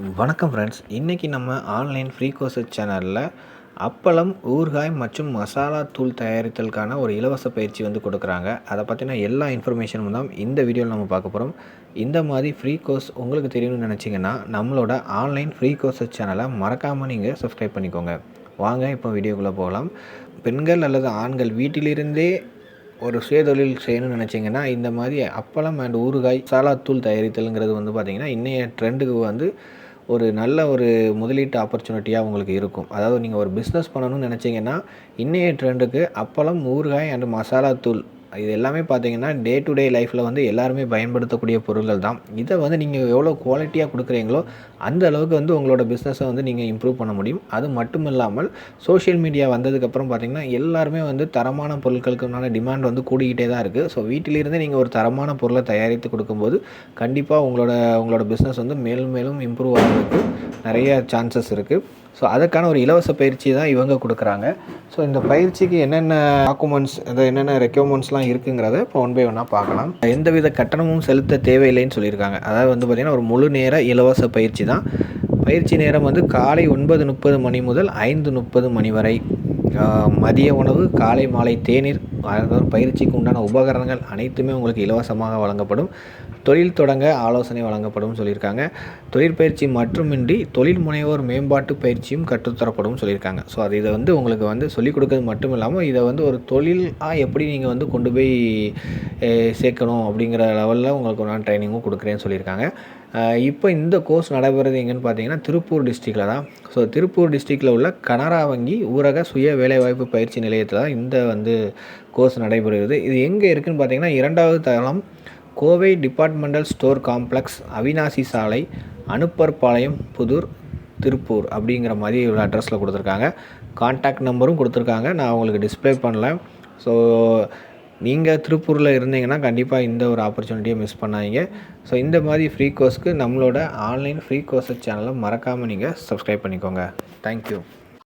வணக்கம் ஃப்ரெண்ட்ஸ் இன்றைக்கி நம்ம ஆன்லைன் ஃப்ரீ கோர்சஸ் சேனலில் அப்பளம் ஊறுகாய் மற்றும் மசாலா தூள் தயாரித்தலுக்கான ஒரு இலவச பயிற்சி வந்து கொடுக்குறாங்க. அதை பற்றின எல்லா இன்ஃபர்மேஷனும் தான் இந்த வீடியோவில் நம்ம பார்க்க போகிறோம் இந்த மாதிரி ஃப்ரீ கோர்ஸ் உங்களுக்கு தெரியணும்னு நினச்சிங்கன்னா நம்மளோட ஆன்லைன் ஃப்ரீ கோர்சஸ் சேனலை மறக்காமல் நீங்கள் சப்ஸ்கிரைப் பண்ணிக்கோங்க. வாங்க இப்போ வீடியோக்குள்ளே போகலாம். பெண்கள் அல்லது ஆண்கள் வீட்டிலிருந்தே ஒரு சுயதொழில் செய்யணும்னு நினச்சிங்கன்னா இந்த மாதிரி அப்பளம் அண்ட் ஊறுகாய் சாலாத்தூள் தயாரித்தலுங்கிறது வந்து பார்த்திங்கன்னா இன்றைய ட்ரெண்டுக்கு வந்து ஒரு நல்ல ஒரு முதலீட்டு ஆப்பர்ச்சுனிட்டியாக உங்களுக்கு இருக்கும். அதாவது நீங்கள் ஒரு பிஸ்னஸ் பண்ணணும்னு நினச்சிங்கன்னா இன்றைய ட்ரெண்டுக்கு அப்பளம் ஊறுகாய் அண்ட் மசாலா தூள் இது எல்லாமே பார்த்தீங்கன்னா டே டு டே லைஃப்பில் வந்து எல்லாருமே பயன்படுத்தக்கூடிய பொருட்கள் தான். இதை வந்து நீங்கள் எவ்வளோ குவாலிட்டியாக கொடுக்குறீங்களோ அந்த அளவுக்கு வந்து உங்களோட பிஸ்னஸை வந்து நீங்கள் இம்ப்ரூவ் பண்ண முடியும். அது மட்டும் இல்லாமல் சோஷியல் மீடியா வந்ததுக்கப்புறம் பார்த்திங்கன்னா எல்லாருமே வந்து தரமான பொருட்களுக்குனால டிமாண்ட் வந்து கூடிக்கிட்டே தான் இருக்குது ஸோ வீட்டிலிருந்தே நீங்கள் ஒரு தரமான பொருளை தயாரித்து கொடுக்கும்போது கண்டிப்பாக உங்களோட உங்களோட பிஸ்னஸ் வந்து மேலும் மேலும் இம்ப்ரூவ் ஆகிறதுக்கு நிறைய சான்சஸ் இருக்குது ஸோ அதற்கான ஒரு இலவச பயிற்சி தான் இவங்க கொடுக்குறாங்க. ஸோ இந்த பயிற்சிக்கு என்னென்ன டாக்குமெண்ட்ஸ் அதை என்னென்ன ரெக்யூமெண்ட்ஸ்லாம் இருக்குங்கிறத இப்போ ஒன் பை ஒன்னாக பார்க்கலாம். எந்தவித கட்டணமும் செலுத்த தேவையில்லைன்னு சொல்லியிருக்காங்க. அதாவது வந்து பார்த்திங்கன்னா ஒரு முழு நேர இலவச பயிற்சி தான். பயிற்சி நேரம் வந்து காலை ஒன்பது முப்பது மணி முதல் ஐந்து முப்பது மணி வரை. மதிய உணவு காலை மாலை தேநீர் பயிற்சிக்கு உண்டான உபகரணங்கள் அனைத்துமே உங்களுக்கு இலவசமாக வழங்கப்படும். தொழில் தொடங்க ஆலோசனை வழங்கப்படும் சொல்லியிருக்காங்க. தொழிற்பயிற்சி மட்டுமின்றி தொழில் முனைவோர் மேம்பாட்டு பயிற்சியும் கற்றுத்தரப்படும் சொல்லியிருக்காங்க. ஸோ அது இதை வந்து உங்களுக்கு வந்து சொல்லிக் கொடுக்கறது மட்டும் இல்லாமல் இதை வந்து ஒரு தொழிலாக எப்படி நீங்கள் வந்து கொண்டு போய் சேர்க்கணும் அப்படிங்கிற லெவலில் உங்களுக்கு நான் ட்ரைனிங்கும் கொடுக்குறேன்னு சொல்லியிருக்காங்க. இப்போ இந்த கோர்ஸ் நடைபெறது எங்கேன்னு பார்த்தீங்கன்னா திருப்பூர் டிஸ்ட்ரிக்டில் தான். ஸோ திருப்பூர் டிஸ்ட்ரிக்டில் உள்ள கனரா வங்கி ஊரக சுய வேலைவாய்ப்பு பயிற்சி நிலையத்தில் தான் இந்த வந்து கோர்ஸ் நடைபெறுகிறது. இது எங்கே இருக்குதுன்னு பார்த்தீங்கன்னா இரண்டாவது தளம் Kovai departmental store complex Avinashi சாலை அனுப்பர்பாளையம் புதூர் திருப்பூர் அப்படிங்கிற மாதிரி ஒரு அட்ரஸில் கொடுத்துருக்காங்க. கான்டாக்ட் நம்பரும் கொடுத்துருக்காங்க. நான் உங்களுக்கு டிஸ்பிளே பண்ணல. ஸோ நீங்கள் திருப்பூரில் இருந்தீங்கன்னா கண்டிப்பாக இந்த ஒரு ஆப்பர்ச்சுனிட்டியை மிஸ் பண்ணாதீங்க. ஸோ இந்த மாதிரி ஃப்ரீ கோர்ஸ்க்கு நம்மளோட ஆன்லைன் ஃப்ரீ கோர்ஸஸ் சேனலை மறக்காமல் நீங்கள் சப்ஸ்கிரைப் பண்ணிக்கோங்க. தேங்க்யூ